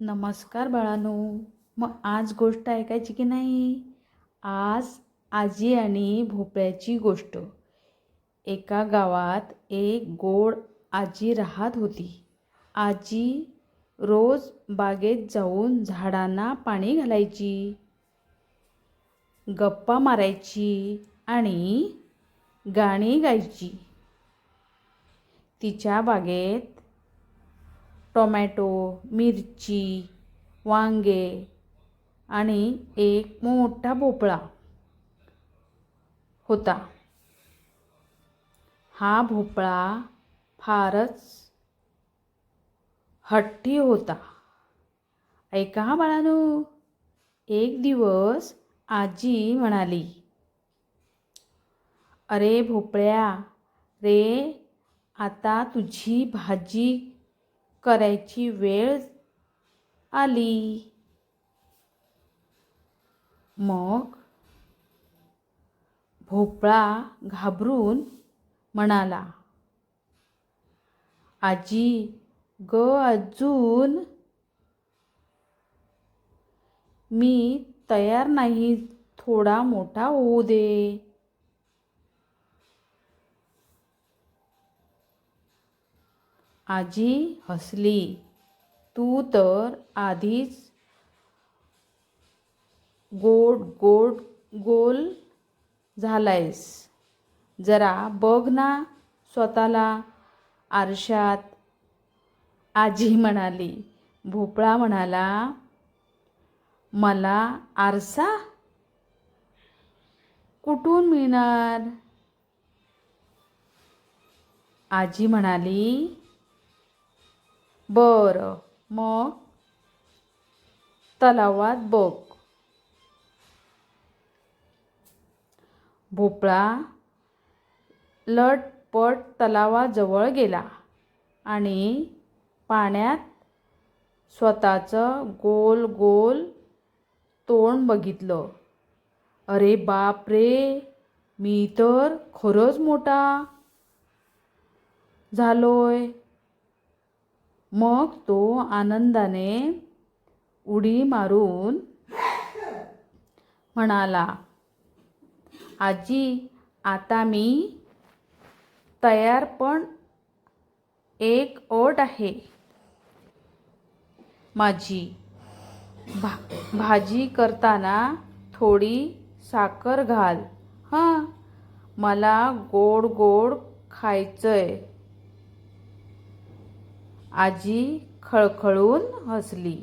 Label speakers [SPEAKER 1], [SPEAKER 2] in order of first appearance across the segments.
[SPEAKER 1] नमस्कार बाळांनो. मग आज गोष्ट ऐकायची की नाही? आज आजी आणि भोपळ्याची गोष्ट. एका गावात एक गोड आजी राहत होती. आजी रोज बागेत जाऊन झाडांना पाणी घालायची गप्पा मारायची आणि गाणी गायची. तिच्या बागेत टोमॅटो मिरची वांगे आणि एक मोठा भोपळा होता. हा भोपळा फारच हट्टी होता. ऐका हा बाळानो एक दिवस आजी म्हणाली अरे भोपळ्या रे आता तुझी भाजी करायची वेळ आली. मग भोपळा घाबरून म्हणाला आजी ग अजून मी तयार नाही. थोडा मोठा होऊ दे. आजी हसली. तू तर आधीच गोड गोड गोल झालायस. जरा बघ ना स्वतःला आरशात आजी म्हणाली. भोपळा म्हणाला मला आरसा? कुठून मिळणार? आजी म्हणाली बरं मग तलावात बघ. भोपळा लटपट तलावाजवळ गेला आणि पाण्यात स्वतःचं गोल गोल तोंड बघितलं. अरे बाप रे मी तर खरंच मोठा झालोय. मग तो आनंदाने उडी मारून म्हणाला आजी आता मी तयार पण एक ओट आहे. माझी भा भाजी करताना थोडी साखर घाल. हां मला गोड गोड खायचंय. आजी खळखळून हसली.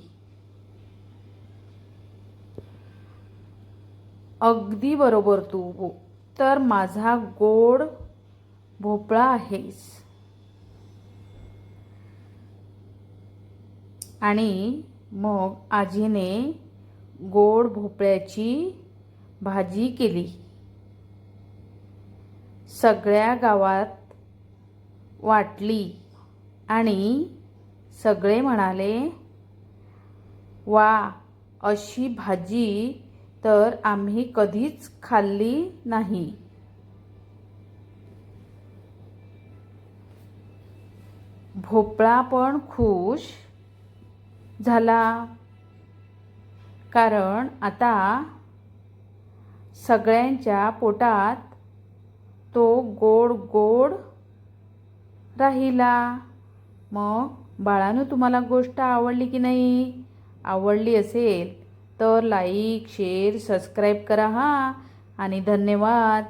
[SPEAKER 1] अगदी बरोबर तू हो. तर माझा गोड भोपळा आहेस. आणि मग आजीने गोड भोपळ्याची भाजी केली. सगळ्या गावात वाटली आणि सगळे म्हणाले वा अशी भाजी तर आम्ही कधीच खाल्ली नाही. भोपळा पण खुश झाला. कारण आता सगळ्यांच्या पोटात तो गोड गोड राहिला. मग बाळानं तुम्हाला गोष्ट आवडली की नाही? आवडली असेल तर लाईक शेअर सबस्क्राईब करा हां. आणि धन्यवाद.